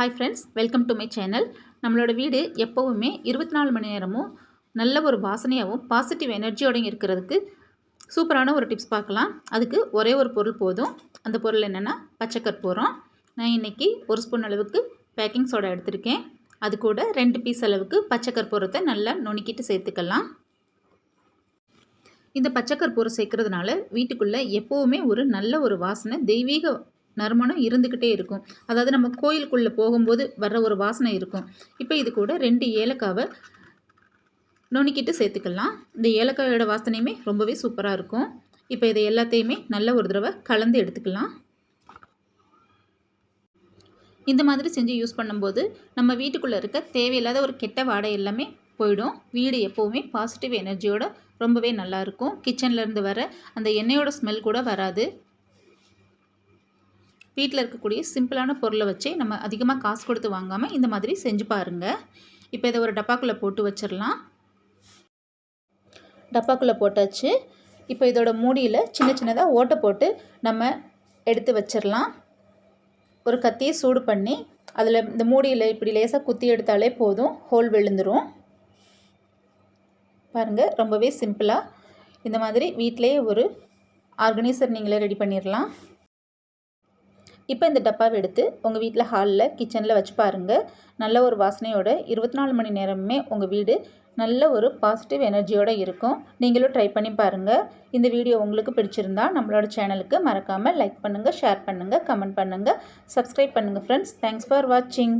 Hi friends welcome to my channel நம்மளோட வீடு எப்போவுமே இருபத்தி நாலு மணி நேரமும் நல்ல ஒரு வாசனையாகவும் பாசிட்டிவ் எனர்ஜியோடையும் இருக்கிறதுக்கு சூப்பரான ஒரு டிப்ஸ் பார்க்கலாம். அதுக்கு ஒரே ஒரு பொருள் போதும். அந்த பொருள் என்னென்னா பச்சைக்கற்பூரம் நான் இன்றைக்கி ஒரு ஸ்பூன் அளவுக்கு பேக்கிங் சோடா எடுத்திருக்கேன். அது கூட ரெண்டு பீஸ் அளவுக்கு பச்சைக்கற்பூரத்தை நல்லா நுணுக்கிட்டு சேர்த்துக்கலாம். இந்த பச்சைக்கற்பூரம் சேர்க்கறதுனால வீட்டுக்குள்ளே எப்போவுமே ஒரு நல்ல ஒரு வாசனை தெய்வீக நறுமணம் இருந்துக்கிட்டே இருக்கும். அதாவது நம்ம கோயிலுக்குள்ளே போகும்போது வர்ற ஒரு வாசனை இருக்கும். இப்போ இது கூட ரெண்டு ஏலக்காவை நுணுக்கிட்டு சேர்த்துக்கலாம். இந்த ஏலக்காயோட வாசனையுமே ரொம்பவே சூப்பராக இருக்கும். இப்போ இதை எல்லாத்தையுமே நல்ல ஒரு தடவை கலந்து எடுத்துக்கலாம். இந்த மாதிரி செஞ்சு யூஸ் பண்ணும்போது நம்ம வீட்டுக்குள்ளே இருக்க தேவையில்லாத ஒரு கெட்ட வாடை எல்லாமே போயிடும். வீடு எப்போவுமே பாசிட்டிவ் எனர்ஜியோட ரொம்பவே நல்லாயிருக்கும் கிச்சன்லேருந்து வர அந்த எண்ணெயோட ஸ்மெல் கூட வராது. வீட்டில் இருக்கக்கூடிய சிம்பிளான பொருளை வச்சே நம்ம அதிகமாக காசு கொடுத்து வாங்காமல் இந்த மாதிரி செஞ்சு பாருங்கள் இப்போ இதை ஒரு டப்பாக்குள்ளே போட்டு வச்சிடலாம். டப்பாக்குள்ளே போட்டாச்சு. இப்போ இதோட மூடியில் சின்ன சின்னதாக ஓட்டை போட்டு நம்ம எடுத்து வச்சிடலாம். ஒரு கத்தியை சூடு பண்ணி அதில் இந்த மூடியில் இப்படி லேசாக குத்தி எடுத்தாலே போதும். ஹோல் விழுந்துடும் பாருங்கள் ரொம்பவே சிம்பிளாக இந்த மாதிரி வீட்டிலே ஒரு ஆர்கனைசர் நீங்களே ரெடி பண்ணிடலாம். இப்போ இந்த டப்பாவை எடுத்து உங்கள் வீட்டில் ஹாலில் கிச்சனில் வச்சு பாருங்கள் நல்ல ஒரு வாசனையோட இருபத்தி நாலு மணி நேரமுமே உங்கள் வீடு நல்ல ஒரு பாசிட்டிவ் எனர்ஜியோடு இருக்கும். நீங்களும் ட்ரை பண்ணி பாருங்கள் இந்த வீடியோ உங்களுக்கு பிடிச்சிருந்தா நம்மளோட சேனலுக்கு மறக்காமல் லைக் பண்ணுங்கள் ஷேர் பண்ணுங்கள் கமெண்ட் பண்ணுங்கள் சப்ஸ்கிரைப் பண்ணுங்கள் ஃப்ரெண்ட்ஸ் தேங்க்ஸ் ஃபார் வாட்சிங்